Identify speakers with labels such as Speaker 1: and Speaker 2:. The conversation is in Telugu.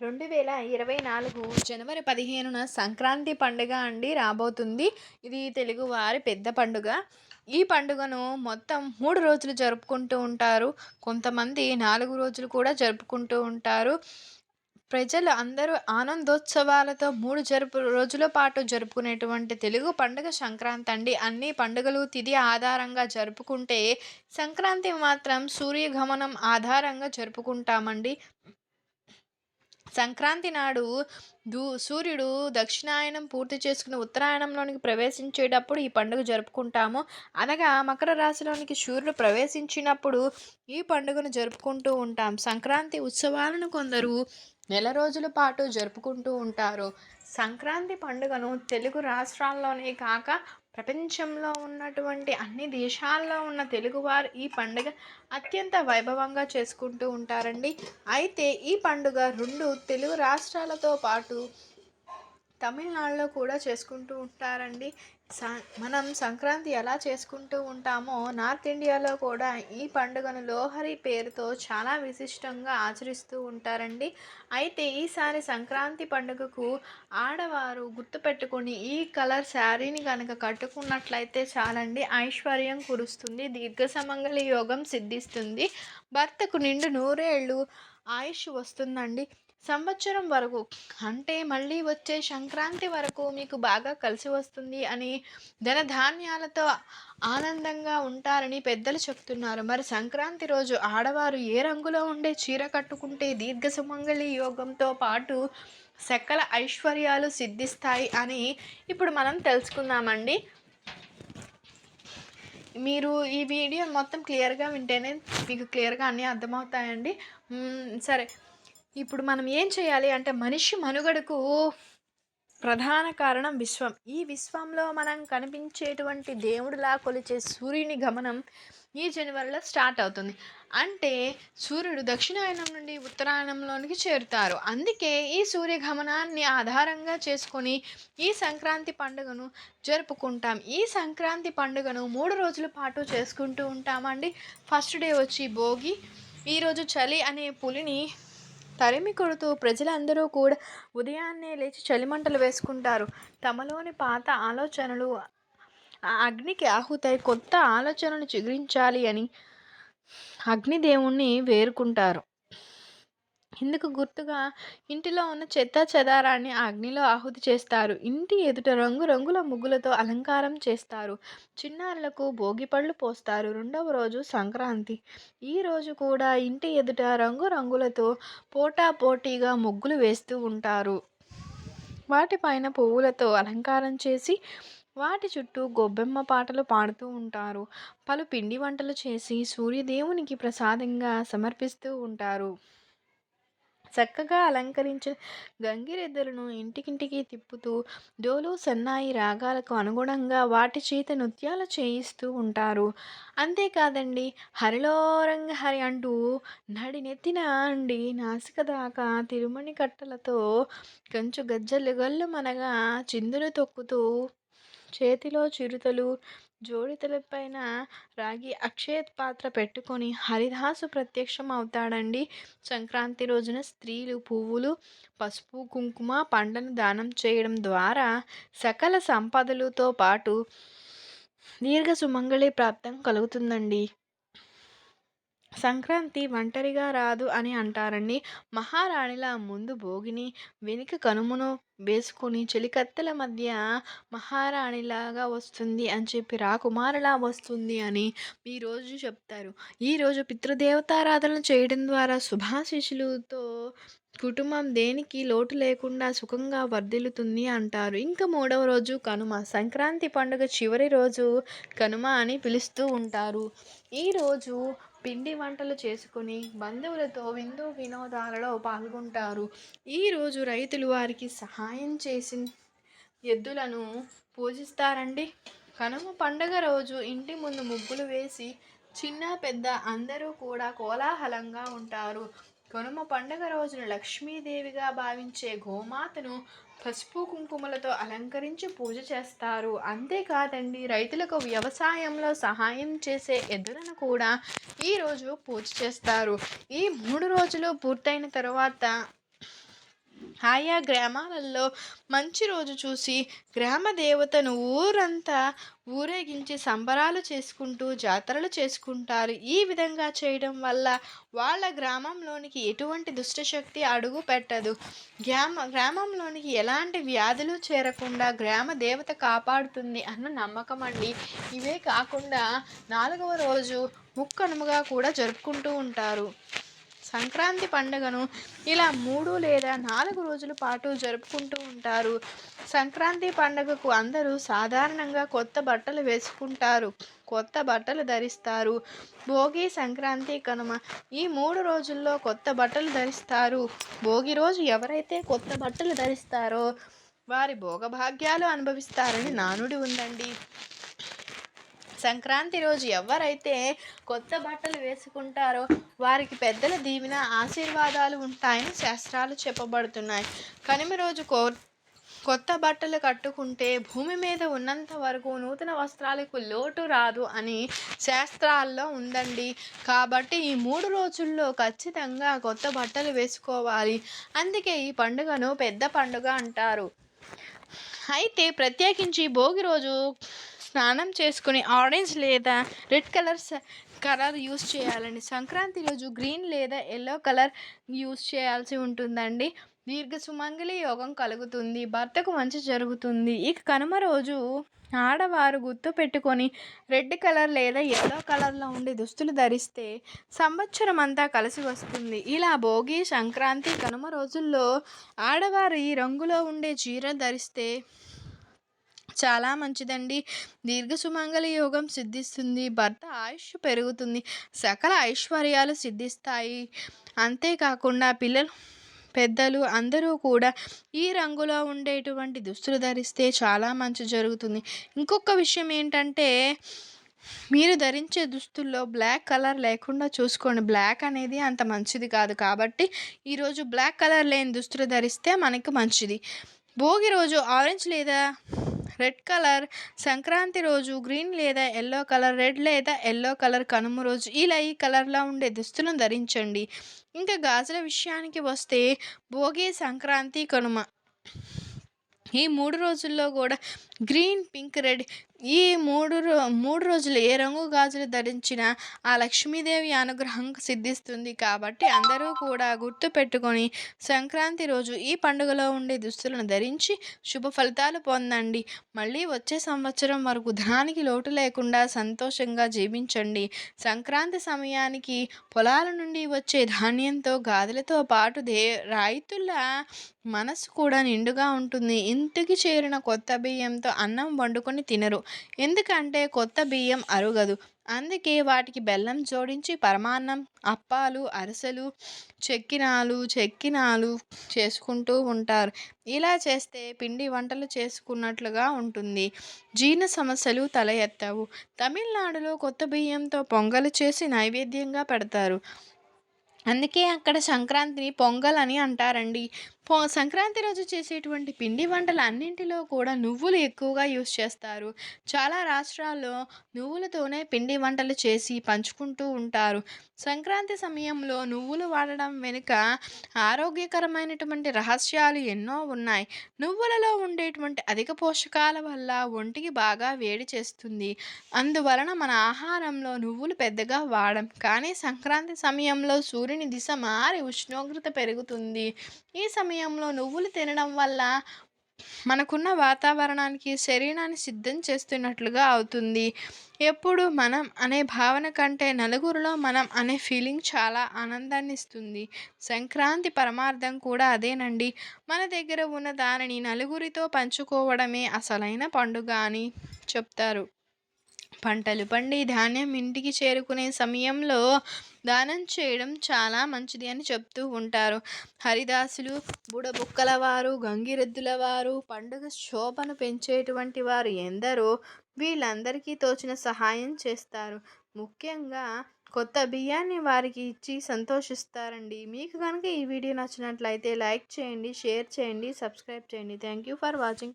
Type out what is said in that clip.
Speaker 1: రెండు వేల ఇరవై నాలుగు జనవరి పదిహేనున సంక్రాంతి పండుగ అండి రాబోతుంది. ఇది తెలుగువారి పెద్ద పండుగ. ఈ పండుగను మొత్తం మూడు రోజులు జరుపుకుంటూ ఉంటారు. కొంతమంది నాలుగు రోజులు కూడా జరుపుకుంటూ ఉంటారు. ప్రజలు అందరూ ఆనందోత్సవాలతో మూడు జరుపు రోజుల పాటు జరుపుకునేటువంటి తెలుగు పండుగ సంక్రాంతి అండి. అన్ని పండుగలు తిథి ఆధారంగా జరుపుకుంటే సంక్రాంతి మాత్రం సూర్యగమనం ఆధారంగా జరుపుకుంటామండి. సంక్రాంతి నాడు దూ సూర్యుడు దక్షిణాయనం పూర్తి చేసుకుని ఉత్తరాయణంలోనికి ప్రవేశించేటప్పుడు ఈ పండుగ జరుపుకుంటాము. అనగా మకర రాశిలోనికి సూర్యుడు ప్రవేశించినప్పుడు ఈ పండుగను జరుపుకుంటూ ఉంటాం. సంక్రాంతి ఉత్సవాలను కొందరు నెల రోజుల పాటు జరుపుకుంటూ ఉంటారు. సంక్రాంతి పండుగను తెలుగు రాష్ట్రాల్లోనే కాక ప్రపంచంలో ఉన్నటువంటి అన్ని దేశాల్లో ఉన్న తెలుగువారు ఈ పండుగ అత్యంత వైభవంగా చేసుకుంటూ ఉంటారండి. అయితే ఈ పండుగ రెండు తెలుగు రాష్ట్రాలతో పాటు తమిళనాడులో కూడా చేసుకుంటూ ఉంటారండి. మనం సంక్రాంతి ఎలా చేసుకుంటూ ఉంటామో నార్త్ ఇండియాలో కూడా ఈ పండుగను లోహరి పేరుతో చాలా విశిష్టంగా ఆచరిస్తూ ఉంటారండి. అయితే ఈసారి సంక్రాంతి పండుగకు ఆడవారు గుర్తుపెట్టుకొని ఈ కలర్ శారీని కనుక కట్టుకున్నట్లయితే చాలండి ఐశ్వర్యం కురుస్తుంది దీర్ఘసమంగళి యోగం సిద్ధిస్తుంది. భర్తకు నిండు నూరేళ్ళు ఆయుష్ వస్తుందండి. సంవత్సరం వరకు అంటే మళ్ళీ వచ్చే సంక్రాంతి వరకు మీకు బాగా కలిసి వస్తుంది అని ధనధాన్యాలతో ఆనందంగా ఉంటారని పెద్దలు చెప్తున్నారు. మరి సంక్రాంతి రోజు ఆడవారు ఏ రంగులో ఉండే చీర కట్టుకుంటే దీర్ఘ సుమంగళి యోగంతో పాటు సకల ఐశ్వర్యాలు సిద్ధిస్తాయి అని ఇప్పుడు మనం తెలుసుకుందామండి. మీరు ఈ వీడియో మొత్తం క్లియర్గా వింటేనే మీకు క్లియర్గా అన్నీ అర్థమవుతాయండి. సరే. ఇప్పుడు మనం ఏం చేయాలి అంటే మనిషి మనుగడకు ప్రధాన కారణం విశ్వం. ఈ విశ్వంలో మనం కనిపించేటువంటి దేవుడిలా కొలిచే సూర్యుని గమనం ఈ జనవరిలో స్టార్ట్ అవుతుంది. అంటే సూర్యుడు దక్షిణాయనం నుండి ఉత్తరాయణంలోనికి చేరుతారు. అందుకే ఈ సూర్యగమనాన్ని ఆధారంగా చేసుకొని ఈ సంక్రాంతి పండుగను జరుపుకుంటాం. ఈ సంక్రాంతి పండుగను మూడు రోజుల పాటు చేసుకుంటూ ఉంటామండి. ఫస్ట్ డే వచ్చి భోగి ఈరోజు చలి అనే పులిని తరిమి కొడుతూ ప్రజలందరూ కూడా ఉదయాన్నే లేచి చలిమంటలు వేసుకుంటారు. తమలోని పాత ఆలోచనలు అగ్నికి ఆహుతై కొత్త ఆలోచనలు చిగురించాలి అని అగ్నిదేవుణ్ణి వేరుకుంటారు. ఇందుకు గుర్తుగా? ఇంటిలో ఉన్న చెత్త చెదారాన్ని అగ్నిలో ఆహుతి చేస్తారు. ఇంటి ఎదుట రంగు రంగుల ముగ్గులతో అలంకారం చేస్తారు. చిన్నారులకు భోగిపళ్ళు పోస్తారు. రెండవ రోజు సంక్రాంతి. ఈ రోజు కూడా ఇంటి ఎదుట రంగు రంగులతో పోటా పోటీగా ముగ్గులు వేస్తూ ఉంటారు. వాటిపైన పువ్వులతో అలంకారం చేసి వాటి చుట్టూ గొబ్బెమ్మ పాటలు పాడుతూ ఉంటారు. పలు పిండి వంటలు చేసి సూర్యదేవునికి ప్రసాదంగా సమర్పిస్తూ ఉంటారు. చక్కగా అలంకరించిన గంగిరెద్దులను ఇంటికింటికి తిప్పుతూ డోలు సన్నాయి రాగాలకు అనుగుణంగా వాటి చేత నృత్యాలు చేయిస్తూ ఉంటారు. అంతేకాదండి హరిలోరంగ హరి అంటూ నడినెత్తిన అండి నాసిక దాకా తిరుమణి కట్టలతో కంచు గజ్జలు గల్లు మనగా చిందులు తొక్కుతూ చేతిలో చిరుతలు జోడితలపైన రాగి అక్షయ పాత్ర పెట్టుకొని హరిదాసు ప్రత్యక్షం అవుతాడండి. సంక్రాంతి రోజున స్త్రీలు పువ్వులు పసుపు కుంకుమ పండ్లను దానం చేయడం ద్వారా సకల సంపదలతో పాటు దీర్ఘ సుమంగళి ప్రాప్తం కలుగుతుందండి. సంక్రాంతి ఒంటరిగా రాదు అని అంటారండి. మహారాణిలా ముందు భోగిని వెనుక కనుమను వేసుకొని చెలికత్తెల మధ్య మహారాణిలాగా వస్తుంది అని చెప్పి రాకుమారులా వస్తుంది అని ఈరోజు చెప్తారు. ఈరోజు పితృదేవతారాధన చేయడం ద్వారా శుభాశిషులతో కుటుంబం దేనికి లోటు లేకుండా సుఖంగా వర్ధిల్లుతుంది అంటారు. ఇంకా మూడవ రోజు కనుమ. సంక్రాంతి పండుగ చివరి రోజు కనుమ అని పిలుస్తూ ఉంటారు. ఈరోజు పిండి వంటలు చేసుకుని బంధువులతో విందు వినోదాలలో పాల్గొంటారు. ఈరోజు రైతులు వారికి సహాయం చేసి ఎద్దులను పూజిస్తారండి. కనుమ పండగ రోజు ఇంటి ముందు ముగ్గులు వేసి చిన్న పెద్ద అందరూ కూడా కోలాహలంగా ఉంటారు. కనుమ పండగ రోజున లక్ష్మీదేవిగా భావించే గోమాతను పసుపు కుంకుమలతో అలంకరించి పూజ చేస్తారు. అంతేకాదండి రైతులకు వ్యవసాయంలో సహాయం చేసే ఎదురును కూడా ఈరోజు పూజ చేస్తారు. ఈ మూడు రోజులు పూర్తయిన తర్వాత ఆయా గ్రామాలలో మంచి రోజు చూసి గ్రామ దేవతను ఊరంతా ఊరేగించి సంబరాలు చేసుకుంటూ జాతరలు చేసుకుంటారు. ఈ విధంగా చేయడం వల్ల వాళ్ళ గ్రామంలోనికి ఎటువంటి దుష్టశక్తి అడుగు పెట్టదు. గ్రామ గ్రామంలోనికి ఎలాంటి వ్యాధులు చేరకుండా గ్రామ దేవత కాపాడుతుంది అన్న నమ్మకం అండి. ఇవే కాకుండా నాలుగవ రోజు ముక్కనుముగా కూడా జరుపుకుంటూ ఉంటారు. సంక్రాంతి పండుగను ఇలా మూడు లేదా నాలుగు రోజుల పాటు జరుపుకుంటూ ఉంటారు. సంక్రాంతి పండుగకు అందరూ సాధారణంగా కొత్త బట్టలు వేసుకుంటారు. కొత్త బట్టలు ధరిస్తారు. భోగి సంక్రాంతి కనుమ ఈ మూడు రోజుల్లో కొత్త బట్టలు ధరిస్తారు. భోగి రోజు ఎవరైతే కొత్త బట్టలు ధరిస్తారో వారి భోగభాగ్యాలు అనుభవిస్తారని నానుడి ఉందండి. సంక్రాంతి రోజు ఎవరైతే కొత్త బట్టలు వేసుకుంటారో వారికి పెద్దల దీవెన ఆశీర్వాదాలు ఉంటాయని శాస్త్రాలు చెప్పబడుతున్నాయి. కనుమ రోజు కో కొత్త బట్టలు కట్టుకుంటే భూమి మీద ఉన్నంత వరకు నూతన వస్త్రాలకు లోటు రాదు అని శాస్త్రాల్లో ఉందండి. కాబట్టి ఈ మూడు రోజుల్లో ఖచ్చితంగా కొత్త బట్టలు వేసుకోవాలి. అందుకే ఈ పండుగను పెద్ద పండుగ అంటారు. అయితే ప్రత్యేకించి భోగి రోజు స్నానం చేసుకుని ఆరెంజ్ లేదా రెడ్ కలర్ కలర్ యూస్ చేయాలండి. సంక్రాంతి రోజు గ్రీన్ లేదా ఎల్లో కలర్ యూస్ చేయాల్సి ఉంటుందండి. దీర్ఘ సుమంగళి యోగం కలుగుతుంది భర్తకు మంచి జరుగుతుంది. ఇక కనుమ రోజు ఆడవారు గుర్తు పెట్టుకొని రెడ్ కలర్ లేదా ఎల్లో కలర్లో ఉండే దుస్తులు ధరిస్తే సంవత్సరం అంతా కలిసి వస్తుంది. ఇలా భోగి సంక్రాంతి కనుమ రోజుల్లో ఆడవారి రంగులో ఉండే చీర ధరిస్తే చాలా మంచిదండి. దీర్ఘ సుమంగళ యోగం సిద్ధిస్తుంది. భర్త ఆయుష్ పెరుగుతుంది. సకల ఐశ్వర్యాలు సిద్ధిస్తాయి. అంతేకాకుండా పిల్లలు పెద్దలు అందరూ కూడా ఈ రంగులో ఉండేటువంటి దుస్తులు ధరిస్తే చాలా మంచి జరుగుతుంది. ఇంకొక విషయం ఏంటంటే మీరు ధరించే దుస్తుల్లో బ్లాక్ కలర్ లేకుండా చూసుకోండి. బ్లాక్ అనేది అంత మంచిది కాదు కాబట్టి ఈరోజు బ్లాక్ కలర్ లేని దుస్తులు ధరిస్తే మనకు మంచిది. భోగి రోజు ఆరెంజ్ లేదా రెడ్ కలర్ సంక్రాంతి రోజు గ్రీన్ లేదా ఎల్లో కలర్ రెడ్ లేదా ఎల్లో కలర్ కనుమ రోజు ఇలా ఈ కలర్లో ఉండే దుస్తులను ధరించండి. ఇంకా గాజుల విషయానికి వస్తే భోగి సంక్రాంతి కనుమ ఈ మూడు రోజుల్లో కూడా గ్రీన్ పింక్ రెడ్ ఈ మూడు రో మూడు రోజులు ఏ రంగు గాజులు ధరించినా ఆ లక్ష్మీదేవి అనుగ్రహం సిద్ధిస్తుంది కాబట్టి అందరూ కూడా గుర్తు పెట్టుకొని సంక్రాంతి రోజు ఈ పండుగలో ఉండే దుస్తులను ధరించి శుభ ఫలితాలు పొందండి. మళ్ళీ వచ్చే సంవత్సరం వరకు ధనానికి లోటు లేకుండా సంతోషంగా జీవించండి. సంక్రాంతి సమయానికి పొలాల నుండి వచ్చే ధాన్యంతో గాదులతో పాటు దే రైతుల మనసు కూడా నిండుగా ఉంటుంది. ఇంటికి చేరిన కొత్త బియ్యంతో అన్నం వండుకొని తినరు. ఎందుకంటే కొత్త బియ్యం అరుగదు. అందుకే వాటికి బెల్లం జోడించి పరమాన్నం అప్పాలు అరిసెలు చెక్కినాలు చెక్కినాలు చేసుకుంటూ ఉంటారు. ఇలా చేస్తే పిండి వంటలు చేసుకున్నట్లుగా ఉంటుంది. జీర్ణ సమస్యలు తల ఎత్తవు. తమిళనాడులో కొత్త బియ్యంతో పొంగలు చేసి నైవేద్యంగా పెడతారు. అందుకే అక్కడ సంక్రాంతిని పొంగల్ అని అంటారండి. పో సంక్రాంతి రోజు చేసేటువంటి పిండి వంటలు అన్నింటిలో కూడా నువ్వులు ఎక్కువగా యూస్ చేస్తారు. చాలా రాష్ట్రాల్లో నువ్వులతోనే పిండి వంటలు చేసి పంచుకుంటూ ఉంటారు. సంక్రాంతి సమయంలో నువ్వులు వాడడం వెనుక ఆరోగ్యకరమైనటువంటి రహస్యాలు ఎన్నో ఉన్నాయి. నువ్వులలో ఉండేటువంటి అధిక పోషకాల వల్ల ఒంటికి బాగా వేడి చేస్తుంది. అందువలన మన ఆహారంలో నువ్వులు పెద్దగా వాడం. కానీ సంక్రాంతి సమయంలో సూర్యుని దిశ మారి ఉష్ణోగ్రత పెరుగుతుంది. ఈ సమయం సమయంలో నువ్వులు తినడం వల్ల మనకున్న వాతావరణానికి శరీరాన్ని సిద్ధం చేస్తున్నట్లుగా అవుతుంది. ఎప్పుడు మనం అనే భావన కంటే నలుగురిలో మనం అనే ఫీలింగ్ చాలా ఆనందాన్ని ఇస్తుంది. సంక్రాంతి పరమార్థం కూడా అదేనండి. మన దగ్గర ఉన్న దానిని నలుగురితో పంచుకోవడమే అసలైన పండుగ అని చెప్తారు. పంటలు పండి ధాన్యం ఇంటికి చేరుకునే సమయంలో దానం చేయడం చాలా మంచిది అని చెప్తూ ఉంటారు. హరిదాసులు బుడబుక్కల వారు గంగిరెద్దుల వారు పండుగ శోభను పెంచేటువంటి వారు ఎందరో వీళ్ళందరికీ తోచిన సహాయం చేస్తారు. ముఖ్యంగా కొత్త బియ్యాన్ని వారికి ఇచ్చి సంతోషిస్తారండి. మీకు కనుక ఈ వీడియో నచ్చినట్లయితే లైక్ చేయండి షేర్ చేయండి సబ్స్క్రైబ్ చేయండి. Thank you for watching.